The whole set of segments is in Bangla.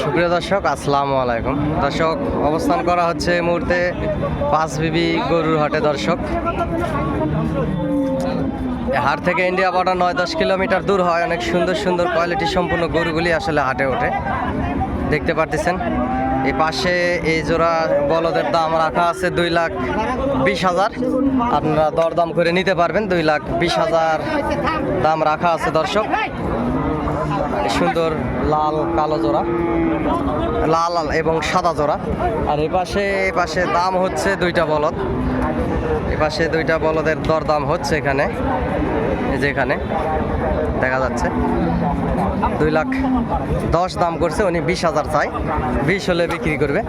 সুপ্রিয় দর্শক, আসসালামু আলাইকুম। দর্শক, অবস্থান করা হচ্ছে এই মুহূর্তে পাঁচ বিবি গরুর হাটে। দর্শক হাট থেকে ইন্ডিয়া বর্ডার নয় দশ কিলোমিটার দূর হয়। অনেক সুন্দর সুন্দর কোয়ালিটি সম্পূর্ণ গরুগুলি আসলে হাটে ওঠে। দেখতে পারতেছেন। এই পাশে এই জোড়া বলদের দাম রাখা আছে দুই লাখ বিশ হাজার। আপনারা দরদাম করে নিতে পারবেন দুই লাখ বিশ হাজার দাম রাখা আছে দর্শক। সুন্দর লাল, কালো জোড়া, লাল এবং সাদা জোড়া। আর এই পাশে এই পাশে দাম হচ্ছে দুইটা বলদ। এই পাশে দুইটা বলদের দরদাম হচ্ছে এখানে যেখানে দেখা যাচ্ছে। দুই লাখ দশ দাম করছে, উনি বিশ হাজার চাই বিশ হলে বিক্রি করবে।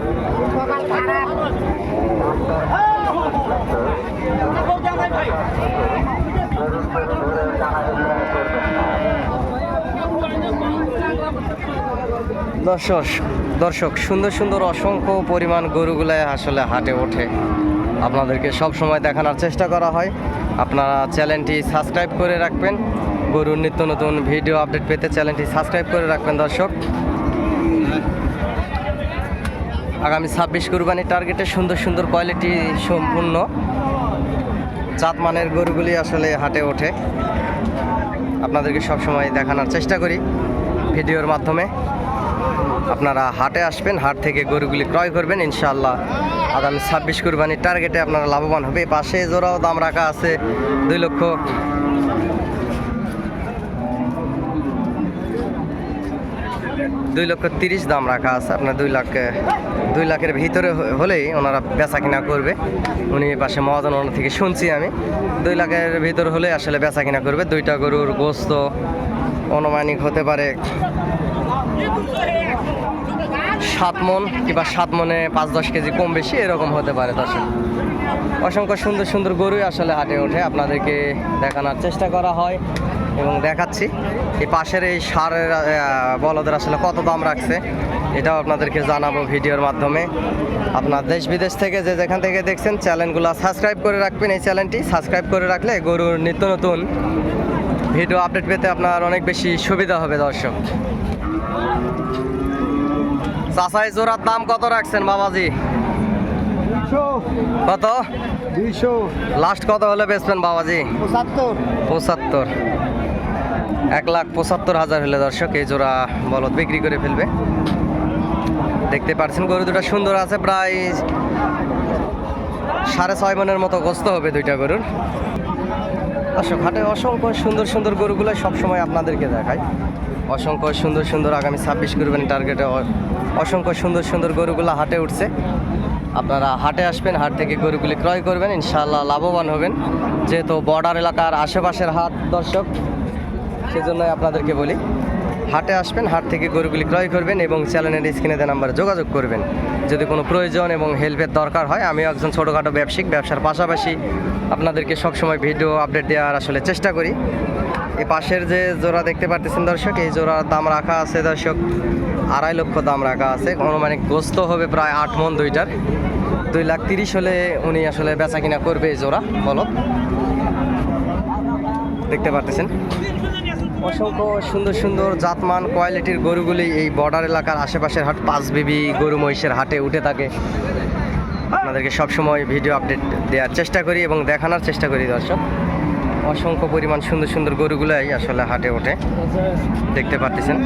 দর্শক দর্শক, সুন্দর সুন্দর অসংখ্য পরিমাণ গরুগুলো আসলে হাটে ওঠে। আপনাদেরকে সব সময় দেখানোর চেষ্টা করা হয়। আপনারা চ্যানেলটি সাবস্ক্রাইব করে রাখবেন। গরুর নিত্য নতুন ভিডিও আপডেট পেতে চ্যানেলটি সাবস্ক্রাইব করে রাখবেন, দর্শক। আগামী ছাব্বিশ কুরবানির টার্গেটে সুন্দর সুন্দর কোয়ালিটি সম্পূর্ণ। জাতমানের গরুগুলি আসলে হাটে ওঠে। আপনাদেরকে সবসময় দেখানোর চেষ্টা করি ভিডিওর মাধ্যমে। আপনারা হাটে আসবেন, হাট থেকে গরুগুলি ক্রয় করবেন, ইনশাআল্লাহ আগামী ছাব্বিশ কুরবানির টার্গেটে আপনারা লাভবান হবে। পাশে জোড়াও দাম রাখা আছে দুই লক্ষ দুই লক্ষ তিরিশ দাম রাখা আছে। আপনার দুই লাখ দুই লাখের ভিতরে হলেই ওনারা বেচা কিনা করবে। উনি পাশে মহাজন ওনার থেকে শুনছি আমি। দুই লাখের ভিতর হলে আসলে বেচা কিনা করবে। দুইটা গরুর গোস্ত অনুমানিক হতে পারে সাত মন কিংবা সাত মনে পাঁচ দশ কেজি কম বেশি, এরকম হতে পারে দর্শক। অসংখ্য সুন্দর সুন্দর গরুই আসলে হাটে ওঠে। আপনাদেরকে দেখানোর চেষ্টা করা হয় এবং দেখাচ্ছি। এই পাশের এই সারের বলদের আসলে কত দাম রাখছে, এটাও আপনাদেরকে জানাব ভিডিওর মাধ্যমে। আপনার দেশ বিদেশ থেকে যে যেখান থেকে দেখছেন, চ্যানেলগুলো সাবস্ক্রাইব করে রাখবেন এই চ্যানেলটি। সাবস্ক্রাইব করে রাখলে গরুর নিত্য নতুন ভিডিও আপডেট পেতে আপনার অনেক বেশি সুবিধা হবে, দর্শক। চাষাই জোড়ার দাম কত রাখছেন, বাবাজি? কত? দুইশো। লাস্ট কত হলে বেচবেন বাবাজি? পঁচাত্তর। পঁচাত্তর। এক লাখ পঁচাত্তর হাজার হলে দর্শক এই জোড়া বলদ বিক্রি করে ফেলবে। দেখতে পাচ্ছেন গরু দুটা সুন্দর আছে প্রায় সাড়ে ছয় মনের মতো গোস্ত হবে দুইটা গরুর। দর্শক হাটে অসংখ্য সুন্দর সুন্দর গরুগুলো সবসময় আপনাদেরকে দেখায় অসংখ্য সুন্দর সুন্দর আগামী ছাব্বিশ করবেন টার্গেটে অসংখ্য সুন্দর সুন্দর গরুগুলো হাটে উঠছে। আপনারা হাটে আসবেন, হাট থেকে গরুগুলি ক্রয় করবেন, ইনশাআল্লাহ লাভবান হবেন। যেহেতু বর্ডার এলাকার আশেপাশের হাট, দর্শক, সেজন্যই আপনাদেরকে বলি, হাটে আসবেন, হাট থেকে গরুগুলি ক্রয় করবেন এবং চ্যানেলের স্ক্রিনে দেওয়া নাম্বারে যোগাযোগ করবেন। যদি কোনো প্রয়োজন এবং হেল্পের দরকার হয়, আমিও একজন ছোটোখাটো ব্যবসায়িক ব্যবসার পাশাপাশি আপনাদেরকে সবসময় ভিডিও আপডেট দেওয়ার আসলে চেষ্টা করি। এই পাশের যে জোড়া দেখতে পারতেছেন দর্শক, এই জোড়ার দাম রাখা আছে দর্শক, আড়াই লক্ষ দাম রাখা আছে। অনুমানিক গোস্ত হবে প্রায় আট মন দুইটার। দুই লাখ তিরিশ হলে উনি আসলে বেচা কিনা করবে এই জোড়া বলো দেখতে পারতেছেন। অসংখ্য সুন্দর সুন্দর জাতমান কোয়ালিটির গরুগুলি এই বর্ডার এলাকার আশেপাশের হাট পাঁচ বিবি গরু মহিষের হাটে উঠে থাকে। আপনাদেরকে সবসময় ভিডিও আপডেট দেওয়ার চেষ্টা করি এবং দেখানোর চেষ্টা করি দর্শক। অসংখ্য পরিমাণ সুন্দর সুন্দর গরুগুলাই আসলে হাটে ওঠে দেখতে পারতেছেন।